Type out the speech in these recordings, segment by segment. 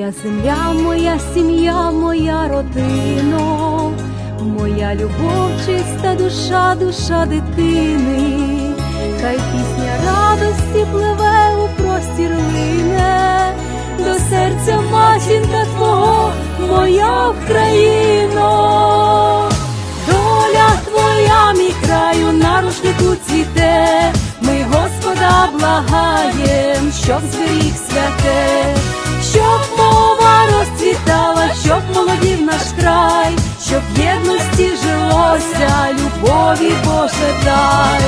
земля, моя сім'я, моя родино, моя любов, чиста душа, душа дитини, хай пісня радості пливе у простір лине, до серця матінка твого, моя Україно, доля твоя, мій краю, на рушнику цвіте, ми Господа благаєм, щоб зберіг святе, щоб мова розцвітала, щоб молодів наш край, щоб єдності жилося, любові Боже дай.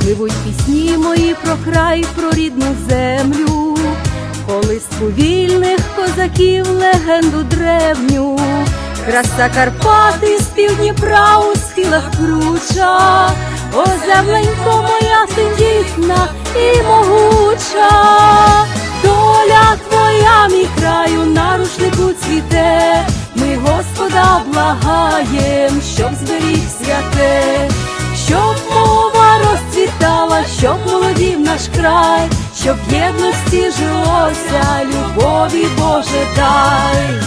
Пливуть пісні мої про край, про рідну землю, колиску вільних козаків, легенду древню, краса Карпати з півдніпра у схилах круча, о земленько моя тендітна благаєм, щоб зберіг святе, щоб мова розцвітала, щоб молодів наш край, щоб єдності жилося, любові Боже дай.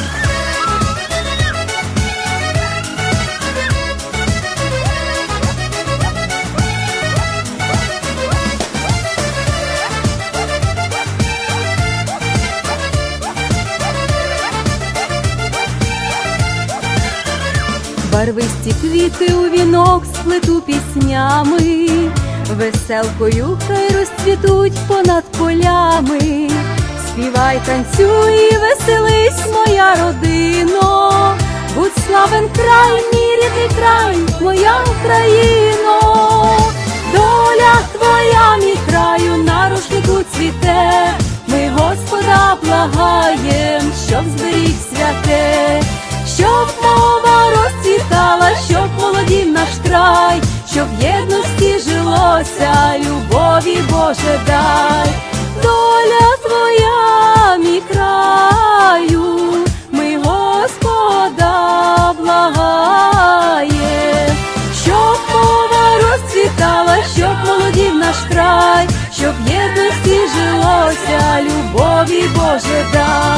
Барвисті квіти у вінок сплету піснями, веселкою хай розцвітуть понад полями. Співай, танцюй, веселись, моя родино, будь славен край, мій рідний край, моя Україно, доля твоя, мій краю, на рушнику цвіте, ми Господа благаєм, щоб зберіг святе, щоб молодів край, щоб єдності жилося, любові Боже дай, доля твоя, мій краю, ми Господа благає, щоб мова розцвітала, щоб молодів наш край, щоб єдності жилося, дай любові Боже дай.